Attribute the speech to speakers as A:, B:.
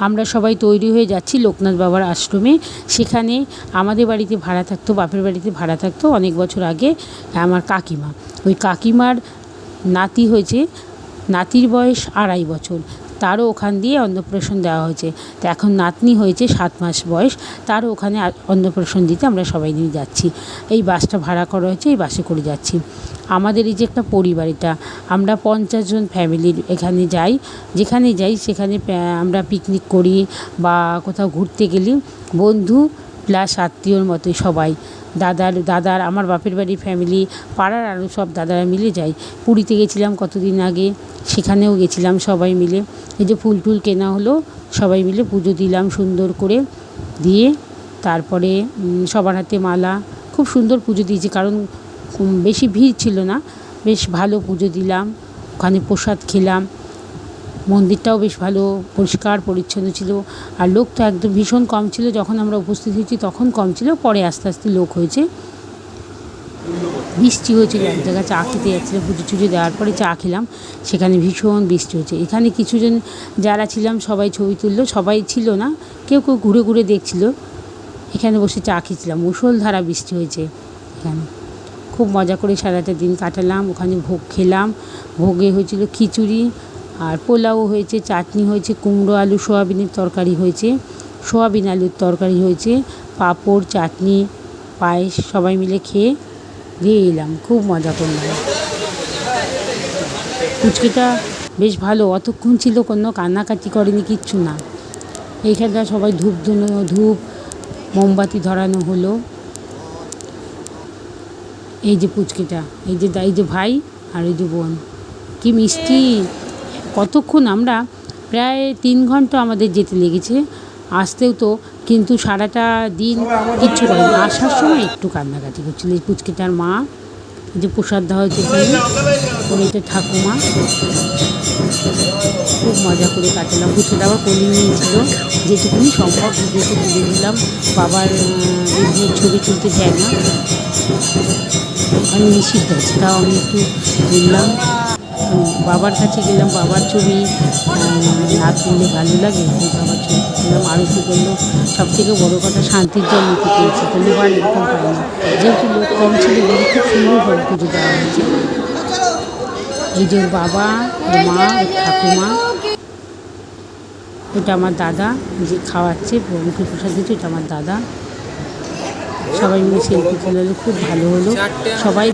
A: আমরা সবাই তৈরি হয়ে যাচ্ছি লোকনাথ বাবার আশ্রমে। সেখানে আমাদের বাড়িতে ভাড়া থাকতো, বাপের বাড়িতে ভাড়া থাকতো অনেক বছর আগে আমার কাকিমা। ওই কাকিমার নাতি হয়েছে, নাতির বয়স আড়াই বছর। তারও ওখান দিয়ে অন্নপ্রাশন দেওয়া হয়েছে। তো এখন নাতনি হয়েছে সাত মাস বয়স, তারও ওখানে অন্নপ্রাশন দিতে আমরা সবাই নিয়ে যাচ্ছি। এই বাসটা ভাড়া করা হয়েছে, এই বাসে করে যাচ্ছি। আমাদের এই যে একটা পরিবার এটা, আমরা পঞ্চাশ জন ফ্যামিলির এখানে যাই, যেখানে যাই সেখানে আমরা পিকনিক করি বা কোথাও ঘুরতে গেলে বন্ধু প্লাস আত্মীয়র মতোই সবাই। দাদার দাদার, আমার বাপের বাড়ির ফ্যামিলি পাড়ার আরও সব দাদারা মিলে যাই। পুরীতে গেছিলাম কতদিন আগে, সেখানেও গেছিলাম সবাই মিলে। এই যে ফুল টুল কেনা হলো, সবাই মিলে পুজো দিলাম সুন্দর করে। দিয়ে তারপরে সবার হাতে মালা। খুব সুন্দর পুজো দিয়েছি, কারণ বেশি ভিড় ছিল না। বেশ ভালো পুজো দিলাম, ওখানে প্রসাদ খেলাম। মন্দিরটাও বেশ ভালো, পরিষ্কার, পরিচ্ছন্ন ছিল। আর লোক তো একদম ভীষণ কম ছিল, যখন আমরা উপস্থিত হয়েছি তখন কম ছিল, পরে আস্তে আস্তে লোক হয়েছে। বৃষ্টি হয়েছিল এক জায়গায়, চা খেতে যাচ্ছিলাম, পুজো টুজো দেওয়ার পরে চা খেলাম, সেখানে ভীষণ বৃষ্টি হয়েছে। এখানে কিছুজন যারা ছিলাম, সবাই ছবি তুললো, সবাই ছিল না, কেউ কেউ ঘুরে ঘুরে দেখছিল। এখানে বসে চা খেয়েছিলাম, মুষলধারা বৃষ্টি হয়েছে এখানে। খুব মজা করে সারাটা দিন কাটালাম, ওখানে ভোগ খেলাম, ভোগে হয়েছিল খিচুড়ি আর পোলাও হয়েছে, চাটনি হয়েছে, কুমড়ো, আলু, সোয়াবিনের তরকারি হয়েছে, সোয়াবিন আলুর তরকারি হয়েছে, পাঁপড়, চাটনি, পায়েস, সবাই মিলে খেয়ে দিয়ে এলাম, খুব মজা করলাম। পুচকিটা বেশ ভালো, অতক্ষণ ছিল কোনো কান্নাকাটি করেনি, কিচ্ছু না। এইখানটা সবাই ধূপ ধুনো, ধূপ, মোমবাতি ধরানো হলো। এই যে পুচকিটা, এই যে এই যে ভাই আর এই যে বোন। কি মিষ্টি! কতক্ষণ আমরা প্রায় তিন ঘণ্টা আমাদের যেতে লেগেছে আসতেও তো কিন্তু সারাটা দিন কিচ্ছু করেনি। আসার সময় একটু কান্নাকাটি করছিল। এই পুচকিটার মা যে প্রসাদ দেওয়া হয়েছে ওর এটা ঠাকুমা। খুব মজা করে কাটালাম। পুচকিটা আবার কোলে নিয়েছিল। যেটুকুনি সম্ভব ভিডিওতে তুলে দিলাম। বাবার বিভিন্ন ছবি তুলতে চায় না। ওখানে নিষিদ্ধ আছে। তাও আমি একটু তুললাম। বাবার কাছে গেলাম, বাবার ছবি না তুললে ভালো লাগে। বাবার ছবি তুললাম আরতি করল সব থেকে বড়ো কথা শান্তির জল নিতে পেরেছি কোনোবার এরকম পাই না। যেহেতু লোক কম ছিল বলে খুব সুন্দরভাবে পুজো দেওয়া হয়েছে। যে বাবা, মা, ঠাকুমা ওটা আমার দাদা, যে খাওয়াচ্ছে মুখে প্রসাদ দিচ্ছে ওটা আমার দাদা। সবাই মিলে সেলফি তুলে খুব ভালো হলো। সবাই